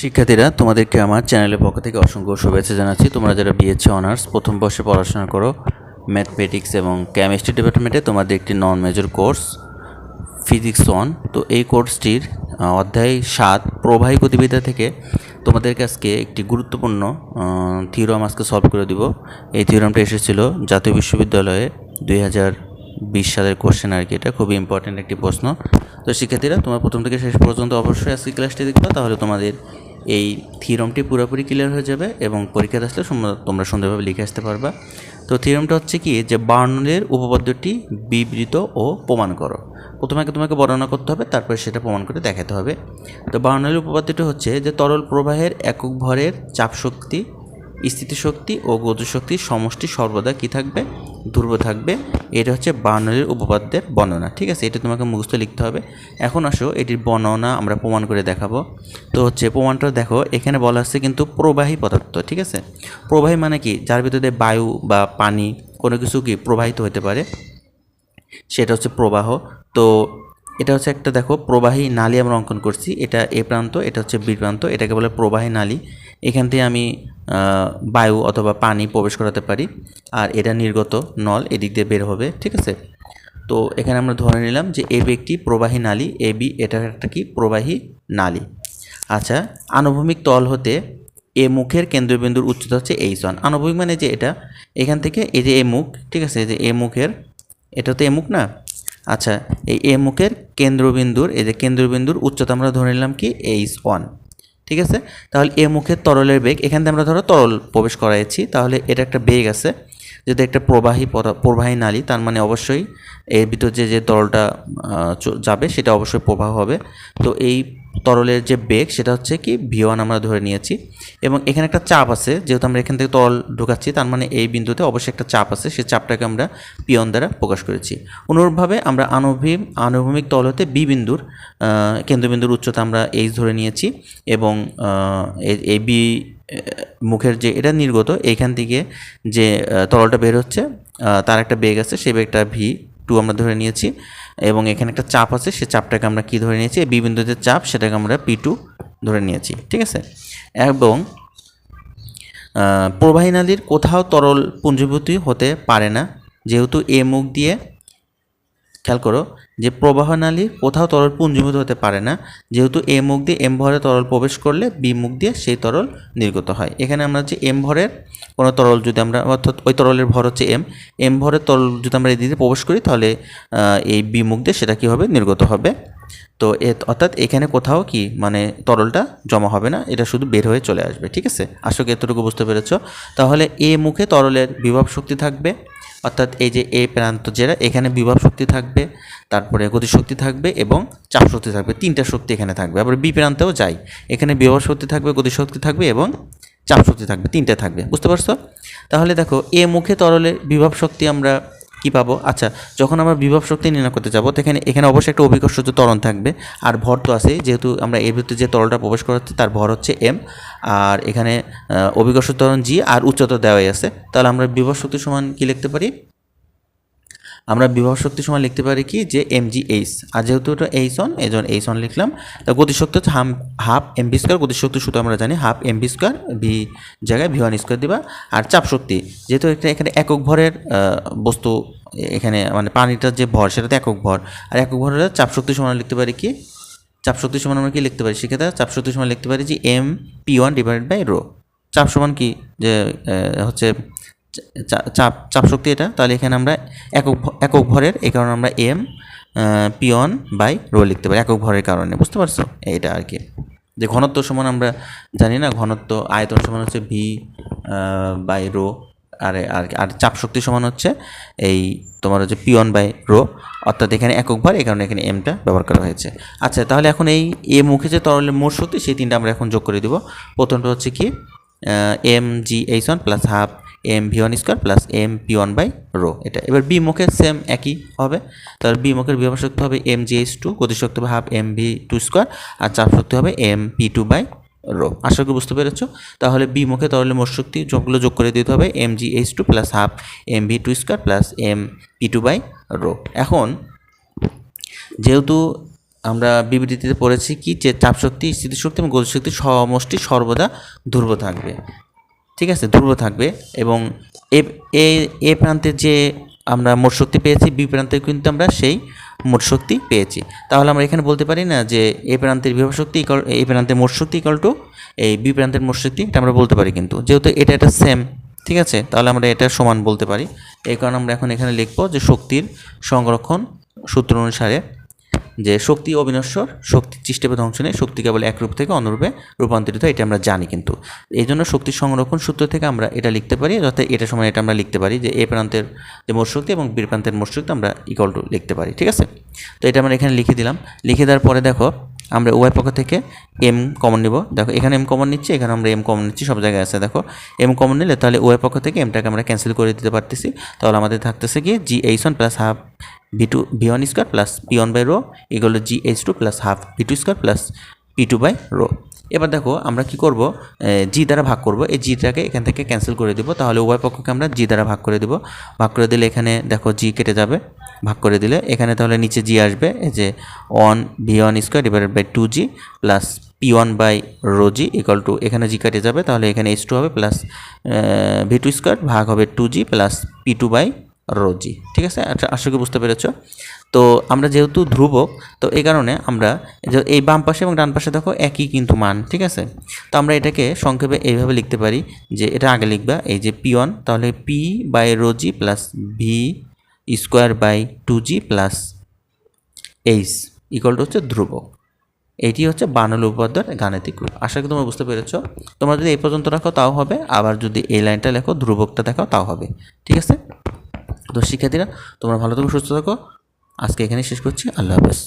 শিক্ষার্থীরা, তোমাদেরকে আমার চ্যানেলের পক্ষ থেকে অসংখ্য শুভেচ্ছা জানাচ্ছি। তোমরা যারা বিএসসি অনার্স প্রথম বর্ষে পড়াশোনা করো ম্যাথমেটিক্স এবং কেমিস্ট্রি ডিপার্টমেন্টে তোমাদের একটি non major course physics one তো এই কোর্সটির অধ্যায় সাত, প্রবাহী গতিবিদ্যা থেকে তোমাদের আজকে একটি গুরুত্বপূর্ণ থিওরাম আজকে সলভ করে দিব। এই থিওরামটা এসেছিল জাতীয় বিশ্ববিদ্যালয়ে দুই বিশ সালের কোশ্চেন আর কি। এটা খুবই ইম্পর্ট্যান্ট একটি প্রশ্ন। তো শিক্ষার্থীরা, তোমার প্রথম থেকে শেষ পর্যন্ত অবশ্যই আজকে ক্লাসটি দেখবে, তাহলে তোমাদের এই থিওরামটি পুরোপুরি ক্লিয়ার হয়ে যাবে এবং পরীক্ষাতে আসলে তোমরা- সুন্দরভাবে লিখে আসতে পারবা। তো থিওরামটা হচ্ছে কি যে বার্নলের উপপাদ্যটি বিবৃত ও প্রমাণ করো। প্রথমে তোমাকে বর্ণনা করতে হবে, তারপরে সেটা প্রমাণ করে দেখাতে হবে। তো বার্নলের উপপাদ্যটি হচ্ছে যে তরল প্রবাহের একক ভরের চাপ শক্তি, স্থিতিশক্তি ও গতিশক্তির সমষ্টি সর্বদা কি থাকবে? ধ্রুব থাকবে। এটা হচ্ছে বার্নলের উপপাদ্যের বর্ণনা, ঠিক আছে? এটা তোমাকে মুখস্থ লিখতে হবে। এখন আসো, এটির বর্ণনা আমরা প্রমাণ করে দেখাবো। তো হচ্ছে প্রমাণটা দেখো, এখানে বলা হচ্ছে কিন্তু প্রবাহী পদার্থ, ঠিক আছে? প্রবাহী মানে কি? যার ভিতরে বায়ু বা পানি, কোনো কিছু কি প্রবাহিত হতে পারে। সেটা হচ্ছে প্রবাহ। তো এটা হচ্ছে একটা দেখো, প্রবাহী নালী আমরা অঙ্কন করছি। এটা এ প্রান্ত, এটা হচ্ছে বি প্রান্ত, এটাকে বলে প্রবাহী নালী। এখান থেকে আমি বায়ু অথবা পানি প্রবেশ করাতে পারি। আর এটা নির্গত নল এদিক দিয়ে বের হবে, ঠিক আছে? তো এখানে আমরা ধরে নিলাম যে এ বি একটি প্রবাহী নালী, এ, বি, এটা একটা কি? প্রবাহী নালী। আচ্ছা আনুভূমিক তল হতে এ মুখের কেন্দ্রবিন্দুর উচ্চতা হচ্ছে এইচ ওয়ান আনুভূমিক মানে যে এটা? এখান থেকে এই যে এ মুখ, ঠিক আছে? এই যে এ মুখের, এটা তো এ মুখ না? আচ্ছা এই এ মুখের কেন্দ্রবিন্দুর, এই যে কেন্দ্রবিন্দুর উচ্চতা আমরা ধরে নিলাম কি? এইচ ওয়ান ঠিক আছে? তাহলে এ মুখে তরলের বেগ, এখান থেকে আমরা ধরো তরল প্রবেশ করাইছি, তাহলে এটা একটা বেগ আছে। যদি একটা প্রবাহী প্রবাহী নালী, তার মানে অবশ্যই এর ভিতর যে যে তরলটা যাবে, সেটা অবশ্যই প্রবাহ হবে। তো এই তরলের যে বেগ, সেটা হচ্ছে কি ভি ওয়ান আমরা ধরে নিয়েছি। এবং এখানে একটা চাপ আছে, যেহেতু আমরা এখান থেকে তরল ঢোকাচ্ছি, তার মানে এই বিন্দুতে অবশ্যই একটা চাপ আছে, সেই চাপটাকে আমরা পিয়ন দ্বারা প্রকাশ করেছি। অনুরূপভাবে আমরা আনুভূমিক আনুভূমিক তল হতে বি বিন্দুর কেন্দ্রবিন্দুর উচ্চতা আমরা এইচ ধরে নিয়েছি এবং এই- বি মুখের যে, এটা নির্গত, এইখান থেকে যে তরলটা বের হচ্ছে তার একটা বেগ আছে, সেই বেগটা ভি টু আমরা ধরে নিয়েছি। এবং এখানে একটা চাপ আছে, সে চাপটাকে আমরা কি ধরে নিয়েছি? বি বিন্দুতে চাপ, সেটাকে আমরা পি টু ধরে নিয়েছি, ঠিক আছে? এবং প্রবাহী নালীর কোথাও তরল পুঞ্জীভূতি হতে পারে না। যেহেতু এ মুখ দিয়ে, খেয়াল করো যে প্রবাহ নালী কোথাও তরল পুঞ্জীভূত হতে পারে না, যেহেতু এ মুখ দিয়ে এম ভরে তরল প্রবেশ করলে বি মুখ দিয়ে সেই তরল নির্গত হয়। এখানে আমরা যে এম ভরের কোনো তরল যদি আমরা, অর্থাৎ ওই তরলের ভর হচ্ছে এম এম ভরের তরল যদি আমরা এদিকে প্রবেশ করি তাহলে এই বি মুখ দিয়ে সেটা কীভাবে নির্গত হবে? তো এ অর্থাৎ এখানে কোথাও কি মানে তরলটা জমা হবে না, এটা শুধু বের হয়ে চলে আসবে, ঠিক আছে? আশা করি এতটুকু বুঝতে পেরেছ? তাহলে এ মুখে তরলের বিভব শক্তি থাকবে, অর্থাৎ এই যে এ প্রান্ত যেটা, এখানে বিভব শক্তি থাকবে, তারপরে গতিশক্তি থাকবে এবং চাপ শক্তি থাকবে, তিনটা শক্তি এখানে থাকবে, আবার বি প্রান্তেও যাই, এখানে বিভব শক্তি থাকবে গতিশক্তি থাকবে এবং চাপ শক্তি থাকবে, তিনটে থাকবে, বুঝতে পারছ? তাহলে দেখো, এ মুখে তরলের বিভব শক্তি আমরা কি পাবো? আচ্ছা যখন আমরা বিভব শক্তি নির্ণয় করতে যাব এখানে এখানে অবশ্যই একটা অভিকর্ষজ ত্বরণ থাকবে, আর ভর তো আছে যেহেতু আমরা এর ভিতরে যে তরলটা প্রবেশ করাচ্ছি, তার ভর হচ্ছে এম আর এখানে অভিকর্ষ ত্বরণ জি আর উচ্চতা দেওয়াই আছে। তাহলে আমরা বিভব শক্তি সমান কি লিখতে পারি? আমরা বিভব শক্তি সময় লিখতে পারি কি? যে এম জি এইচ আর যেহেতু এটা এইচ অন এই জন্য এইচ অন লিখলাম, তা গতিশক্তি হচ্ছে হাম হাফ এম বি স্কোয়ার গতিশক্তি শুধু আমরা জানি half M B square V জায়গায় ভি ওয়ান স্কোয়ার দিবা। আর চাপ শক্তি, যেহেতু এটা এখানে একক ভরের বস্তু, এখানে মানে পানিটার যে ভর সেটা তো একক ভর। আর একক ভরের চাপ শক্তি সমান লিখতে পারি কি? চাপ শক্তি সমান আমরা কি লিখতে পারি? সেক্ষেত্রে চাপ শক্তি সমান লিখতে পারি যে M P one divided by rho চাপ সমান কি? যে হচ্ছে চাপ চাপ শক্তি এটা। তাহলে এখানে আমরা একক একক ভরের, এই কারণে আমরা এম পিওন বাই রো লিখতে পারি, একক ভরের কারণে, বুঝতে পারছ? এইটা আর কি। যে ঘনত্ব সমান আমরা জানি না, ঘনত্ব আয়তন সমান হচ্ছে ভি বাই রো, আর আর আর চাপ শক্তি সমান হচ্ছে এই তোমার হচ্ছে পিওন বাই রো, অর্থাৎ এখানে একক ভর, এই কারণে এখানে এমটা ব্যবহার করা হয়েছে। আচ্ছা তাহলে এখন এই এ মুখে যে তরলের মোট শক্তি, সেই তিনটা আমরা এখন যোগ করে দিব। প্রথমটা হচ্ছে কি M G H one plus half M V one square plus M P one by rho এটা এবার বি মুখের সেম একই হবে। তাহলে বি মুখের বিভব শক্তি হবে এম জি এইচ টু গতিশক্তি হবে half M V two square আর চাপ শক্তি হবে M P two by rho আশা করি বুঝতে পেরেছ? তাহলে বি মুখে তাহলে মোট শক্তি যোগগুলো যোগ করে দিতে হবে M G H two plus half M V two square plus M P two by rho এখন, যেহেতু আমরা বিবৃতিতে পড়েছি কি, যে চাপ শক্তি, স্থিতিশক্তি এবং গতিশক্তি সমষ্টি সর্বদা ধ্রুব থাকবে। ঠিক আছে, ধ্রুব থাকবে এবং এ, এ- প্রান্তে যে আমরা মোট শক্তি পেয়েছি, বি প্রান্তে কিন্তু আমরা সেই মোট শক্তি পেয়েছি। তাহলে আমরা এখানে বলতে পারি না যে এ প্রান্তের বিভব শক্তি ইকল এ প্রান্তের মোট শক্তি ইকল টু এই বি প্রান্তের মোট শক্তি, এটা আমরা বলতে পারি কিন্তু। যেহেতু এটা একটা সেম ঠিক আছে? তাহলে আমরা এটা সমান বলতে পারি। এই কারণে আমরা এখন এখানে লিখব যে শক্তির সংরক্ষণ সূত্র অনুসারে যে শক্তি অবিনশ্বর, শক্তি চিষ্টেপে ধ্বংস নেই, শক্তি কেবল এক রূপ থেকে অন্যরূপে রূপান্তরিত, এটা আমরা জানি কিন্তু। এই জন্য শক্তি সংরক্ষণ সূত্র থেকে আমরা এটা লিখতে পারি, অর্থাৎ এটা সময় এটা আমরা লিখতে পারি যে এ প্রান্তের যে মোট শক্তি এবং বি প্রান্তের মোট শক্তি আমরা ইকুয়াল টু লিখতে পারি, ঠিক আছে? তো এটা আমরা এখানে লিখে দিলাম। লিখে দেওয়ার পরে দেখো, আমরা উভয় পক্ষ থেকে এম কমন নিব। দেখো, এখানে এম কমন নিচ্ছি, এখানে আমরা এম কমন নিচ্ছি, সব জায়গায় আছে। দেখো এম কমন নিলে তাহলে উভয় পক্ষ থেকে এমটাকে আমরা ক্যান্সেল করে দিতে পারতেছি। তাহলে আমাদের থাকতেছে কি G H one plus half V two V one square plus P one by rho two G H two plus half V two square plus P two by rho এবার দেখো আমরা কি করব? জি দ্বারা ভাগ করব। এই জিটাকে এখান থেকে ক্যান্সেল করে দিব। তাহলে উভয় পক্ষকে আমরা জি দ্বারা ভাগ করে দিব। ভাগ করে দিলে এখানে দেখো জি কেটে যাবে। ভাগ করে দিলে এখানে তাহলে নিচে জি আসবে। এই যে one V one square divided by two G plus P one by rho G equal to এখানে জি কেটে যাবে। তাহলে এখানে এইচ টু হবে প্লাস ভি টু স্কোয়ার ভাগ হবে two G plus P two by rho G, ঠিক আছে? আচ্ছা আশা করি বুঝতে পেরেছ। তো আমরা যেহেতু ধ্রুবক, তো এই কারণে আমরা এই বাম পাশে এবং ডান পাশে দেখো একই কিন্তু মান, ঠিক আছে? তো আমরা এটাকে সংক্ষেপে এইভাবে লিখতে পারি যে এটা আগে লিখবা, এই যে পি ওয়ান, তাহলে P by rho G plus V square by two G plus H equal to হচ্ছে ধ্রুবক। এটি হচ্ছে বানল উপাদ্যের গাণিতিক রূপ। আশা করি তোমরা বুঝতে পেরেছ। তোমরা যদি এই পর্যন্ত রাখো তাও হবে, আবার যদি এই লাইনটা লেখো, ধ্রুবকটা দেখাও তাও হবে, ঠিক আছে? তো শিক্ষার্থীরা তোমরা ভালো থাকো সুস্থ থাকো। আজকে এখানেই শেষ করছি। আল্লাহ হাফেজ।